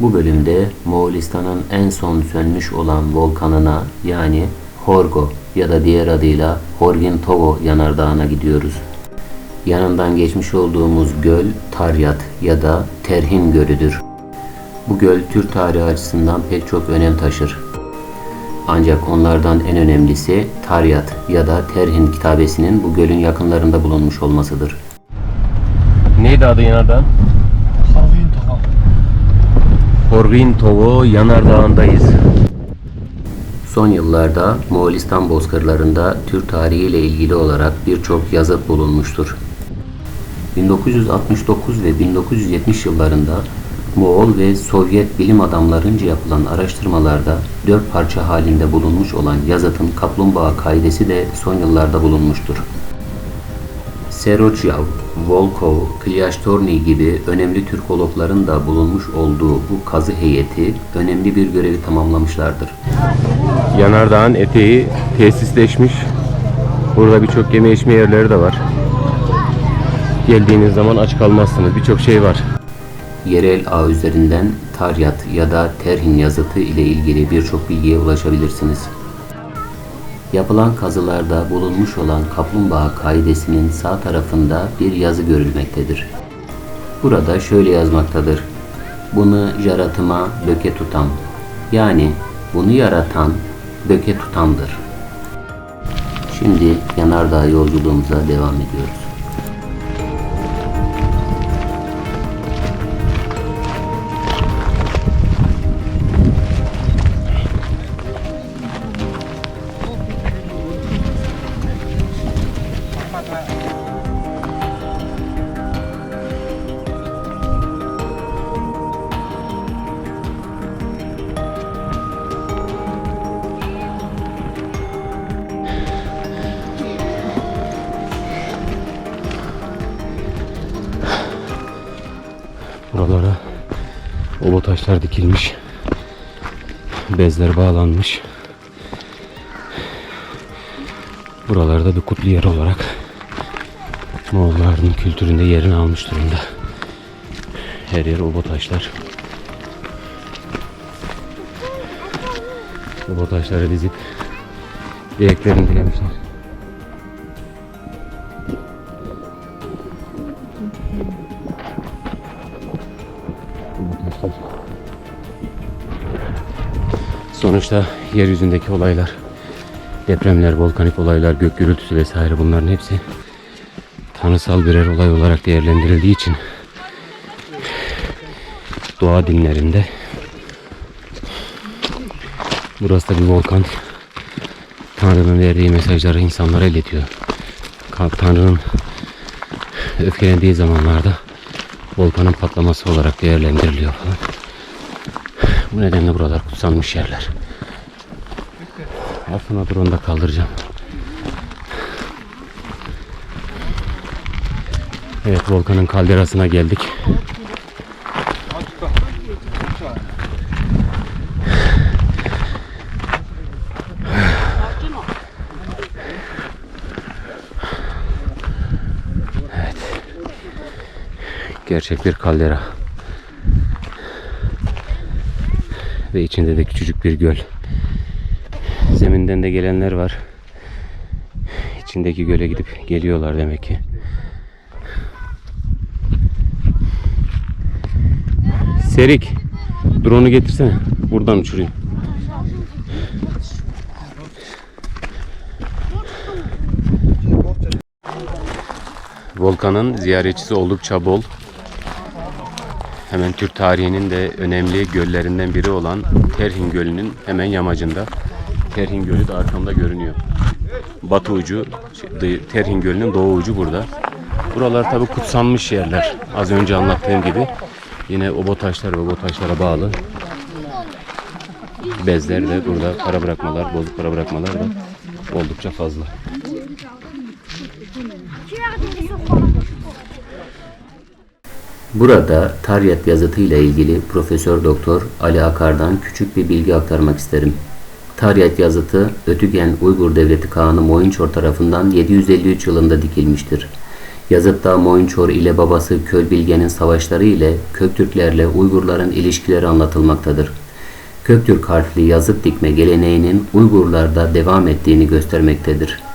Bu bölümde Moğolistan'ın en son sönmüş olan volkanına yani Horgo ya da diğer adıyla Horgintovo yanardağına gidiyoruz. Yanından geçmiş olduğumuz göl Taryat ya da Terhin Gölü'dür. Bu göl Türk tarihi açısından pek çok önem taşır. Ancak onlardan en önemlisi Taryat ya da Terhin kitabesinin bu gölün yakınlarında bulunmuş olmasıdır. Neydi adı yanardağın? Horgintovo Yanardağı'ndayız. Son yıllarda Moğolistan bozkırlarında Türk tarihi ile ilgili olarak birçok yazıt bulunmuştur. 1969 ve 1970 yıllarında Moğol ve Sovyet bilim adamlarınca yapılan araştırmalarda dört parça halinde bulunmuş olan yazıtın kaplumbağa kaidesi de son yıllarda bulunmuştur. Seroçyav, Volkov, Klyashtorny gibi önemli Türkologların da bulunmuş olduğu bu kazı heyeti önemli bir görevi tamamlamışlardır. Yanardağın eteği tesisleşmiş. Burada birçok yeme içme yerleri de var. Geldiğiniz zaman aç kalmazsınız. Birçok şey var. Yerel ağ üzerinden Taryat ya da Terhin yazıtı ile ilgili birçok bilgiye ulaşabilirsiniz. Yapılan kazılarda bulunmuş olan kaplumbağa kaidesinin sağ tarafında bir yazı görülmektedir. Burada şöyle yazmaktadır. Bunu yaratıma böke tutam. Yani bunu yaratan böke tutamdır. Şimdi yanardağ yolculuğumuza devam ediyoruz. Olo taşlar dikilmiş. Bezler bağlanmış. Buralarda bir kutlu yer olarak Moğolların kültüründe yerini almış durumda. Her yer obo taşlar. Obo taşları dizip dileklerini dilemişler. Sonuçta yeryüzündeki olaylar, depremler, volkanik olaylar, gök gürültüsü vesaire bunların hepsi tanrısal birer olay olarak değerlendirildiği için doğa dinlerinde burası da bir volkan Tanrı'nın verdiği mesajları insanlara iletiyor. Tanrı'nın öfkelendiği zamanlarda volkanın patlaması olarak değerlendiriliyor falan. Bu nedenle buralar kutsanmış yerler. Aslında drone'u da kaldıracağım. Evet volkanın kalderasına geldik. Evet. Gerçek bir kaldera. Ve içinde de küçücük bir göl. Zeminden de gelenler var. İçindeki göle gidip geliyorlar demek ki. Serik. Drone'u getirsene. Buradan uçurayım. Volkanın ziyaretçisi oldukça bol. Hemen Türk tarihinin de önemli göllerinden biri olan Terhin Gölü'nün hemen yamacında. Terhin Gölü de arkamda görünüyor. Batı ucu, şey, Terhin Gölü'nün doğu ucu burada. Buralar tabi kutsanmış yerler. Az önce anlattığım gibi. Yine obo taşlar ve obo taşlara bağlı. Bezler de burada para bırakmalar, bozuk para bırakmalar da oldukça fazla. Burada Taryat yazıtı ile ilgili Profesör Doktor Ali Akar'dan küçük bir bilgi aktarmak isterim. Taryat yazıtı Ötügen Uygur Devleti Kağanı Moyunçor tarafından 753 yılında dikilmiştir. Yazıtta Moyunçor ile babası Kölbilge'nin savaşları ile Köktürklerle Uygurların ilişkileri anlatılmaktadır. Köktürk harfli yazıt dikme geleneğinin Uygurlarda devam ettiğini göstermektedir.